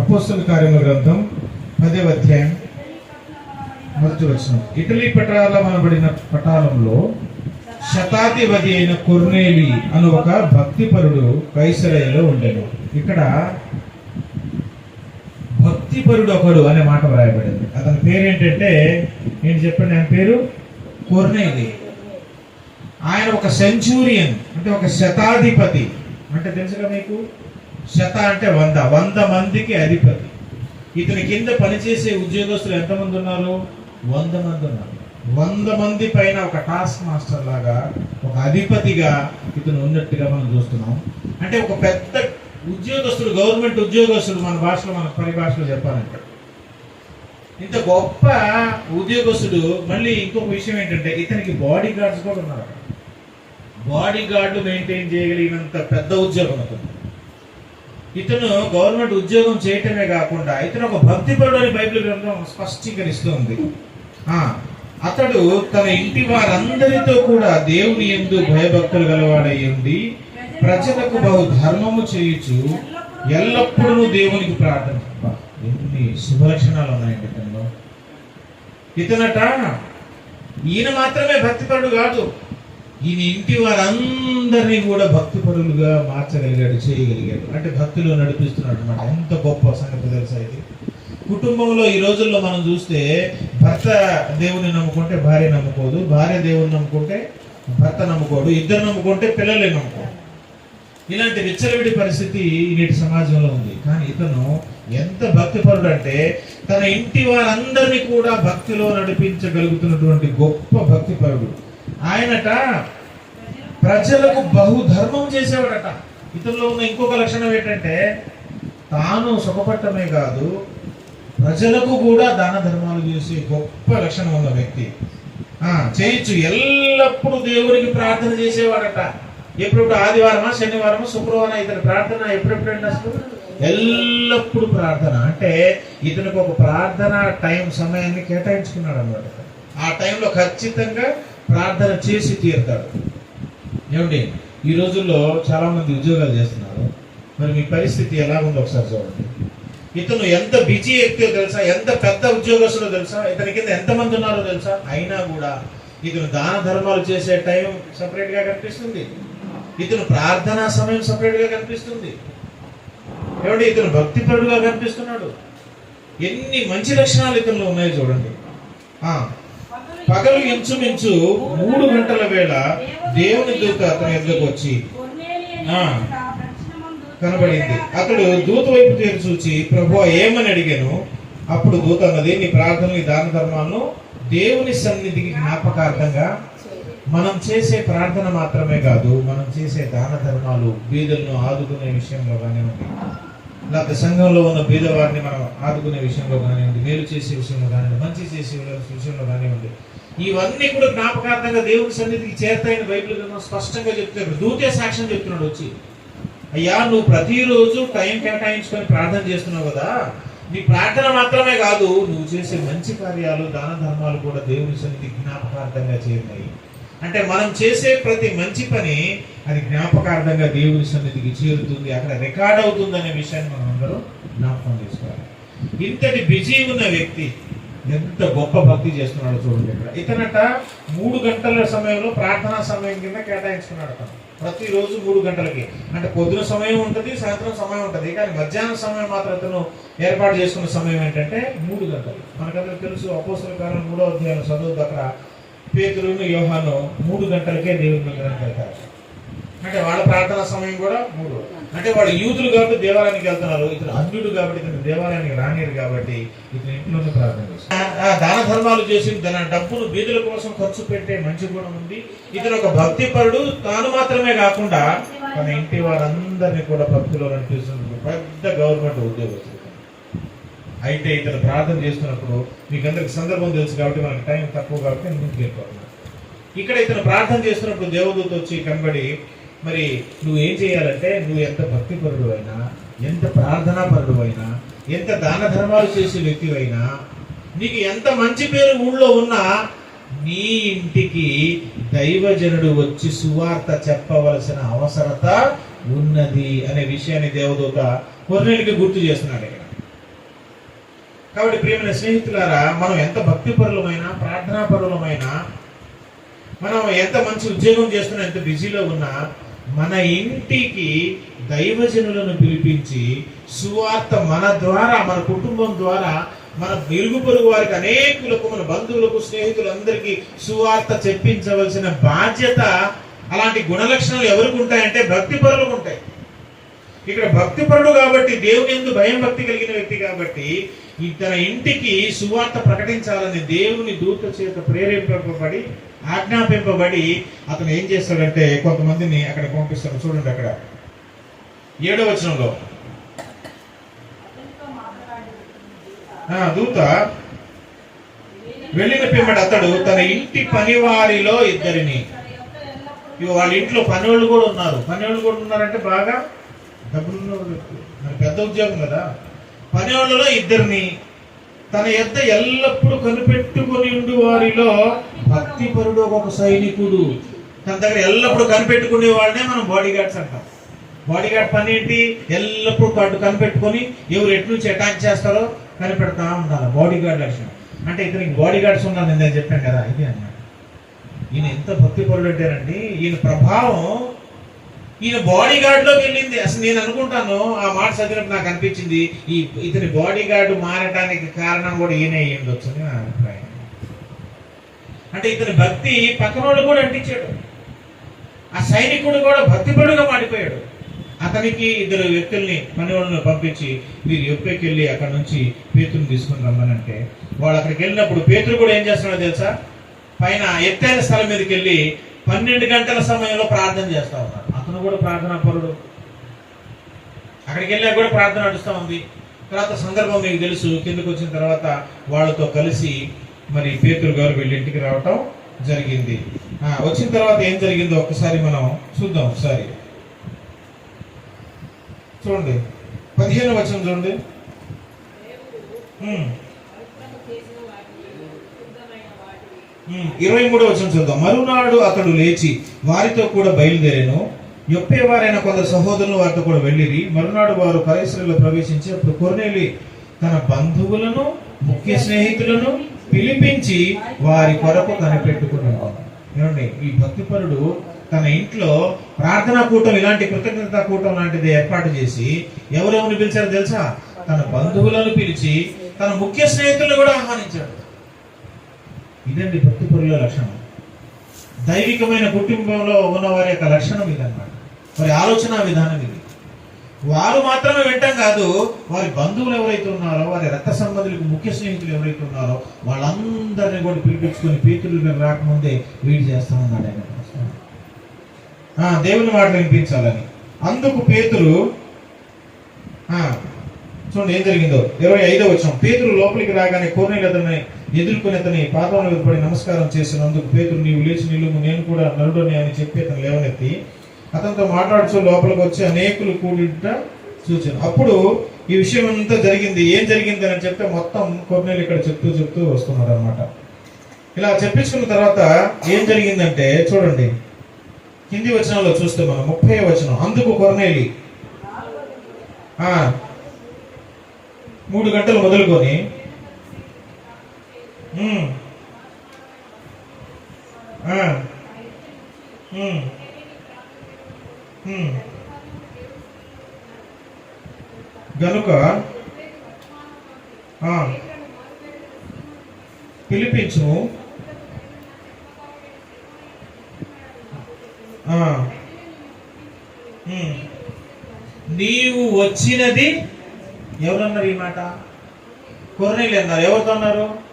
అపోస్తుల కార్యముల గ్రంథం పదే అధ్యాయం మొదటి వచ్చిన ఇటలీ పటాలమనబడిన పటాలంలో శతాధిపతి అయిన కొర్నేలి అను ఒక భక్తిపరుడు కైసరయ్యలో ఉండేను. ఇక్కడ భక్తిపరుడు ఒకడు అనే మాట వ్రాయబడింది. అతని పేరు ఏంటంటే నేను చెప్పండి ఆయన పేరు కొర్నేలి. ఆయన ఒక సెంచూరియన్ అంటే ఒక శతాధిపతి. అంటే తెలుసుగా మీకు? శత అంటే వంద వంద మందికి అధిపతి. ఇతని కింద పనిచేసే ఉద్యోగస్తులు ఎంతమంది ఉన్నారు? వంద మంది ఉన్నారు. వంద మంది పైన ఒక టాస్క్ మాస్టర్ లాగా ఒక అధిపతిగా ఇతను ఉన్నట్టుగా మనం చూస్తున్నాం. అంటే ఒక పెద్ద ఉద్యోగస్తుడు గవర్నమెంట్ ఉద్యోగస్తుడు మన భాషలో మన పరిభాషలో చెప్పాలంటే. ఇంత గొప్ప ఉద్యోగస్తుడు మళ్ళీ ఇంకొక విషయం ఏంటంటే ఇతనికి బాడీ గార్డ్స్ కూడా ఉన్నారు బాడీ గార్డు మెయింటైన్ చేయగలిగినంత పెద్ద ఉద్యోగం అతను. ఇతను గవర్నమెంట్ ఉద్యోగం చేయటమే కాకుండా ఇతను ఒక భక్తిపరుడు అని బైబిల్ గ్రంథం స్పష్టీకరిస్తుంది. ఆ, అతడు తన ఇంటి వారందరితో కూడా దేవుని ఎందు భయభక్తులు గలవాడై ప్రజలకు బహు ధర్మము చేయుచు ఎల్లప్పుడూ దేవునికి ప్రార్థన. ఎన్ని శుభలక్షణాలు ఉన్నాయండి ఇతనిలో. ఇతనట ఈయన మాత్రమే భక్తిపరుడు కాదు. ఈయన ఇంటి వారందరినీ కూడా భక్తిపరులుగా మార్చగలిగాడు చేయగలిగాడు. అంటే భక్తిలో నడిపిస్తున్నాడు అనమాట ఎంత గొప్ప సంగతి తెలుసా ఇది? కుటుంబంలో ఈ రోజుల్లో మనం చూస్తే భర్త దేవుని నమ్ముకుంటే భార్య నమ్ముకోదు భార్య దేవుని నమ్ముకుంటే భర్త నమ్ముకోడు ఇద్దరు నమ్ముకుంటే పిల్లలే నమ్ముకోడు ఇలాంటి విచ్చలవిడి పరిస్థితి నేటి సమాజంలో ఉంది. కానీ ఇతను ఎంత భక్తిపరుడు అంటే తన ఇంటి వారందరినీ కూడా భక్తిలో నడిపించగలుగుతున్నటువంటి గొప్ప భక్తిపరుడు. ఆయనట ప్రజలకు బహుధర్మం చేసేవాడట. ఇతరులో ఉన్న ఇంకొక లక్షణం ఏంటంటే తాను సుఖపట్టమే కాదు ప్రజలకు కూడా దాన ధర్మాలు చేసే గొప్ప లక్షణం ఉన్న వ్యక్తి. ఆ చేయొచ్చు. ఎల్లప్పుడూ దేవునికి ప్రార్థన చేసేవాడట. ఎప్పుడప్పుడు ఆదివారమా శనివారమా శుక్రవారం ఇతని ప్రార్థన ఎప్పుడెప్పుడైనా అసలు? ప్రార్థన. అంటే ఇతనికి ఒక ప్రార్థన టైం సమయాన్ని కేటాయించుకున్నాడు అనమాట ఆ టైంలో ఖచ్చితంగా ప్రార్థన చేసి తీరుతాడు. ఏమండి? ఈ రోజుల్లో చాలామంది ఉద్యోగాలు చేస్తున్నారు. మరి మీ పరిస్థితి ఎలా ఉందో ఒకసారి చూడండి. ఇతను ఎంత బిజీ వ్యక్తియో తెలుసా? ఎంత పెద్ద ఉద్యోగస్తులో తెలుసా? ఇతని కింద ఎంతమంది ఉన్నారో తెలుసా? అయినా కూడా ఇతను దాన ధర్మాలు చేసే టైం సపరేట్గా కనిపిస్తుంది. ఇతను ప్రార్థనా సమయం సపరేట్గా కనిపిస్తుంది. ఏమండి? ఇతను భక్తిపరుడుగా కనిపిస్తున్నాడు. ఎన్ని మంచి లక్షణాలు ఇతను ఉన్నాయో చూడండి. పగలు ఇంచుమించు మూడు గంటల వేళ దేవుని దూత అతని ఎదురుకు వచ్చి. కనబడింది అతడు దూత వైపు తీరు చూచి ప్రభు ఏమని అడిగాను అప్పుడు దూత అన్నది నీ ప్రార్థనలు నీ దాన ధర్మాలను దేవుని సన్నిధికి జ్ఞాపకార్థంగా మనం చేసే ప్రార్థన మాత్రమే కాదు మనం చేసే దాన ధర్మాలు బీదలను ఆదుకునే విషయంలో కానివ్వండి లేకపోతే సంఘంలో ఉన్న బీదవారిని మనం ఆదుకునే విషయంలో కానివ్వండి మేలు చేసే విషయంలో కానివ్వండి మంచి చేసే విషయంలో కానివ్వండి ఇవన్నీ కూడా జ్ఞాపకార్థంగా దేవుని సన్నిధికి చేరతాయని బైబిల్ గ్రంథం స్పష్టంగా చెప్తున్నాడు దూతే సాక్ష్యం చెప్తున్నాడు వచ్చి. అయ్యా నువ్వు ప్రతిరోజు టైం కేటాయించుకొని ప్రార్థన చేస్తున్నావు కదా నీ ప్రార్థన మాత్రమే కాదు నువ్వు చేసే మంచి కార్యాలు దాన ధర్మాలు కూడా దేవుని సన్నిధి జ్ఞాపకార్థంగా చేరినాయి. అంటే మనం చేసే ప్రతి మంచి పని అది జ్ఞాపకార్థంగా దేవుని సన్నిధికి చేరుతుంది అక్కడ రికార్డ్ అవుతుంది అనే విషయాన్ని మనం అందరూ జ్ఞాపకం చేసుకోవాలి. ఇంతటి బిజీ ఉన్న వ్యక్తి ఎంత గొప్ప భక్తి చేస్తున్నాడో చూడండి ఇక్కడ. ఇతనట మూడు గంటల సమయంలో ప్రార్థనా సమయం కింద కేటాయించుకున్నాడు అతను. ప్రతిరోజు మూడు గంటలకి. అంటే పొద్దున సమయం ఉంటుంది సాయంత్రం సమయం ఉంటుంది. కానీ మధ్యాహ్నం సమయం మాత్రం అతను ఏర్పాటు చేసుకున్న సమయం ఏంటంటే మూడు గంటలు. మనకందరికి తెలుసు అపోసల కాలం మూడో అధ్యాయం చదువు అక్కడ పేతురును యోహాను మూడు గంటలకే దేవుని మందిరానికి వెళ్తారు. అంటే వాళ్ళ ప్రార్థనా సమయం కూడా మూడు. అంటే వాళ్ళు యూతులు కాబట్టి దేవాలయానికి వెళ్తున్నారు ఇతను అన్యుడు కాబట్టి ఇతను దేవాలయానికి రానిరు కాబట్టి ఇతను ఇంట్లోనే ప్రార్థన చేస్తారు. ఆ- దాన ధర్మాలు చేసి తన డబ్బును బీదుల కోసం ఖర్చు పెట్టే మంచి గుణం ఉంది. ఇతను ఒక భక్తిపరుడు తాను మాత్రమే కాకుండా తన ఇంటి వారందరినీ కూడా భక్తిలో నడిపిస్తున్న పెద్ద గవర్నమెంట్ ఉద్యోగం అయితే ఇతను ప్రార్థన చేస్తున్నప్పుడు మీకు అందరికి సందర్భం తెలుసు కాబట్టి మనకు టైం తక్కువ కాబట్టి నేను ముందుకు వెళ్ళిపోతున్నాను ఇక్కడ ఇతను ప్రార్థన చేస్తున్నప్పుడు దేవదూత వచ్చి కనబడి మరి నువ్వు ఏం చేయాలంటే నువ్వు ఎంత భక్తిపరుడు అయినా ఎంత ప్రార్థనాపరుడు అయినా ఎంత దాన ధర్మాలు చేసే వ్యక్తి అయినా నీకు ఎంత మంచి పేరు ఊళ్ళో ఉన్నా నీ ఇంటికి దైవజనుడు వచ్చి సువార్త చెప్పవలసిన అవసరత ఉన్నది అనే విషయాన్ని దేవదూత కొర్నేలికి గుర్తు చేస్తున్నాడు ఇక్కడ. కాబట్టి ప్రియమైన స్నేహితులారా మనం ఎంత భక్తిపరులమైనా ప్రార్థనాపరులమైనా మనం ఎంత మంచి ఉద్యోగం చేస్తున్నా ఎంత బిజీలో ఉన్నా మన ఇంటికి దైవజనులను పిలిపించి సువార్త మన ద్వారా మన కుటుంబం ద్వారా మన వెలుగు పొరుగు వారికి అనేకులకు మన బంధువులకు స్నేహితులందరికీ సువార్త చెప్పించవలసిన బాధ్యత అలాంటి గుణలక్షణాలు ఎవరికి ఉంటాయంటే భక్తి పరులకు ఉంటాయి. ఇక్కడ భక్తిపరుడు కాబట్టి దేవుని ఎందు భయం భక్తి కలిగిన వ్యక్తి కాబట్టి తన ఇంటికి సువార్త ప్రకటించాలని దేవుని దూత చేత ప్రేరేపింపబడి ఆజ్ఞాపింపబడి అతను ఏం చేస్తాడంటే కొంతమందిని అక్కడ పంపిస్తాడు. చూడండి అక్కడ. ఏడో వచనంలో. ఆ, దూత వెళ్ళిన పిమ్మడి అతడు తన ఇంటి పనివారిలో ఇద్దరిని. వాళ్ళ ఇంట్లో పనివాళ్ళు కూడా ఉన్నారు. పనివాళ్ళు కూడా ఉన్నారంటే బాగా డబ్బులు మరి పెద్ద ఉద్యోగం కదా. పనివాళ్ళలో ఇద్దరిని తన యొద్ద ఎల్లప్పుడూ కనిపెట్టుకొని ఉండు వారిలో భక్తిపరుడు ఒక సైనికుడు. తన దగ్గర ఎల్లప్పుడూ కనిపెట్టుకునే వాడినే మనం బాడీ గార్డ్స్ అంటాం. బాడీ గార్డ్ పని ఏంటి? ఎల్లప్పుడూ కట్టు కనిపెట్టుకొని ఎవరు ఎటు నుంచి అటాక్ చేస్తారో కనిపెడతా ఉండాలి. బాడీ గార్డ్ లక్షణం అంటే ఇతనికి బాడీ గార్డ్స్ ఉన్నాను నేను చెప్పాను కదా ఇది అన్నమాట ఈయన ఎంత భక్తి పరుడంటేనండి ఈయన ప్రభావం ఈయన బాడీ గార్డ్లోకి వెళ్ళింది. అసలు నేను అనుకుంటాను ఆ మాట చదివినప్పుడు నాకు అనిపించింది ఈ ఇతని బాడీ గార్డు మారటానికి కారణం కూడా ఈయన అయ్యిండొచ్చు అని నా అభిప్రాయం. అంటే ఇతని భక్తి పక్కనోడు కూడా అంటించాడు. ఆ సైనికుడు కూడా భక్తిపడుగా మారిపోయాడు. అతనికి ఇద్దరు వ్యక్తుల్ని పనివాళ్ళను పంపించి మీరు ఎప్పటికి వెళ్ళి అక్కడ నుంచి పేతుని తీసుకుని రమ్మనంటే వాళ్ళు అక్కడికి వెళ్ళినప్పుడు పేతులు కూడా ఏం చేస్తున్నాడో తెలుసా? పైన ఎత్తైన స్థలం మీదకి వెళ్ళి పన్నెండు గంటల సమయంలో ప్రార్థన చేస్తా ఉన్నాడు అతను కూడా ప్రార్థనా పరుడు. అక్కడికి వెళ్ళా కూడా ప్రార్థన నడుస్తూ ఉంది. తర్వాత సందర్భం మీకు తెలుసు కిందకు వచ్చిన తర్వాత వాళ్ళతో కలిసి మరి పేతురు గారు వీళ్ళ ఇంటికి రావటం జరిగింది. ఆ, వచ్చిన తర్వాత ఏం జరిగిందో ఒక్కసారి మనం చూద్దాం ఒకసారి. చూడండి. పదిహేను వచనం చూడండి. Hmm. ఇరవై మూడో వచ్చిన చూద్దాం మరునాడు అతడు లేచి వారితో కూడా బయలుదేరాను. వారైన కొందరు సహోదరులు వారితో కూడా వెళ్ళిరి. మరునాడు వారు పరిశ్రమలో ప్రవేశించి అప్పుడు కొరనేలి తన బంధువులను ముఖ్య స్నేహితులను పిలిపించి వారి కొరకు కనిపెట్టుకున్నాడు. ఏమండి ఈ భక్తిపరుడు తన ఇంట్లో ప్రార్థనా కూటం ఇలాంటి కృతజ్ఞతా కూటం లాంటిది ఏర్పాటు చేసి ఎవరెవరిని పిలిచారో తెలుసా? తన బంధువులను పిలిచి తన ముఖ్య స్నేహితులను కూడా ఆహ్వానించాడు. ఇదండి భక్తిపరుల లక్షణం. దైవికమైన కుటుంబంలో ఉన్న వారి యొక్క లక్షణం ఇదన్నమాట. వారి ఆలోచన విధానం ఇది. వారు మాత్రమే వింటాం కాదు వారి బంధువులు ఎవరైతే ఉన్నారో వారి రక్త సంబంధులకు ముఖ్య స్నేహితులు ఎవరైతే ఉన్నారో వాళ్ళందరినీ కూడా పిలిపించుకొని పీతులు రాకముందే వీడి చేస్తామన్నాడు ఆయన. ఆ, దేవుని మాటలు వినిపించాలని. అందుకు పేతులు ఆ, చూడండి ఏం జరిగిందో. ఇరవై ఐదో వచ్చాం పేతులు లోపలికి రాగానే కోనేలు అతన్ని ఎదుర్కొని అతని పాదముల విడిపడి పడి నమస్కారం చేసినందుకు పేతురు నీవు లేచి నిలుము నేను కూడా నరుడని అని చెప్పి అతను లేవనెత్తి అతనితో మాట్లాడుచు లోపలికి వచ్చి అనేకులు కూడిట చూచాను అప్పుడు ఈ విషయం అంతా జరిగింది. ఏం జరిగింది అని చెప్తే మొత్తం కొన్నేళ్ళు ఇక్కడ చెప్తూ చెప్తూ వస్తున్నారు అనమాట ఇలా చెప్పించుకున్న తర్వాత ఏం జరిగిందంటే చూడండి. హిందీ వచనంలో చూస్తే మనం ముప్పై వచనం. అందుకు కొరనేలి మూడు గంటలు మొదలుకొని గనుక పిలిపించు. నీవు వచ్చినది ఎవరన్నారు ఈ మాట? కొర్రీలు అన్నారు. ఎవరితో అన్నారు?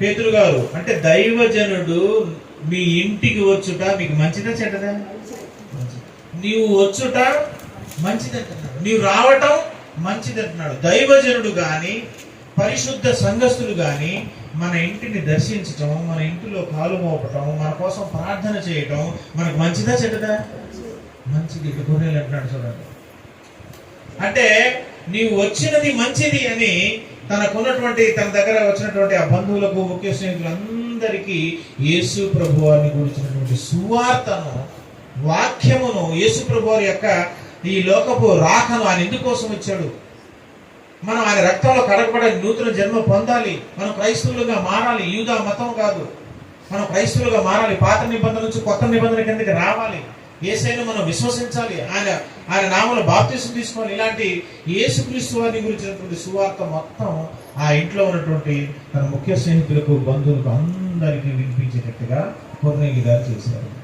పేతురు గారు అంటే దైవజనుడు మీ ఇంటికి వచ్చుట మీకు మంచిదా చెడ్డదా? నీవు వచ్చుట మంచిదంటున్నాడు. నీవు రావటం మంచిది అంటున్నాడు దైవజనుడు కానీ పరిశుద్ధ సంఘస్థులు కానీ మన ఇంటిని దర్శించటం మన ఇంటిలో కాలు మోపటం మన కోసం ప్రార్థన చేయటం మనకు మంచిదా చెడ్డదా? మంచిది ఇక్కడ అంటున్నాడు చూడండి. అంటే నీవు వచ్చినది మంచిది అని తనకున్నటువంటి తన దగ్గర వచ్చినటువంటి ఆ బంధువులకు ముఖ్య స్నేహితులందరికీ యేసు ప్రభు వారిని గురించినటువంటి సువార్తను వాక్యమును యేసు ప్రభు వారి యొక్క ఈ లోకపు రాకను ఆయన ఎందుకోసం వచ్చాడు మనం ఆయన రక్తంలో కడగబడే నూతన జన్మ పొందాలి. మనం క్రైస్తవులుగా మారాలి. యూదా మతం కాదు. మనం క్రైస్తవులుగా మారాలి. పాత నిబంధన నుంచి కొత్త నిబంధన కిందకి రావాలి. ఏసైనా మనం విశ్వసించాలి. ఆయన ఆయన నామలో బాప్తీసం తీసుకొని ఇలాంటి యేసుక్రీస్తు వారిని గురించినటువంటి సువార్త మొత్తం ఆ ఇంట్లో ఉన్నటువంటి తన ముఖ్య స్నేహితులకు బంధువులకు అందరికీ వినిపించేటట్టుగా కొర్నేలి గారు చేశారు.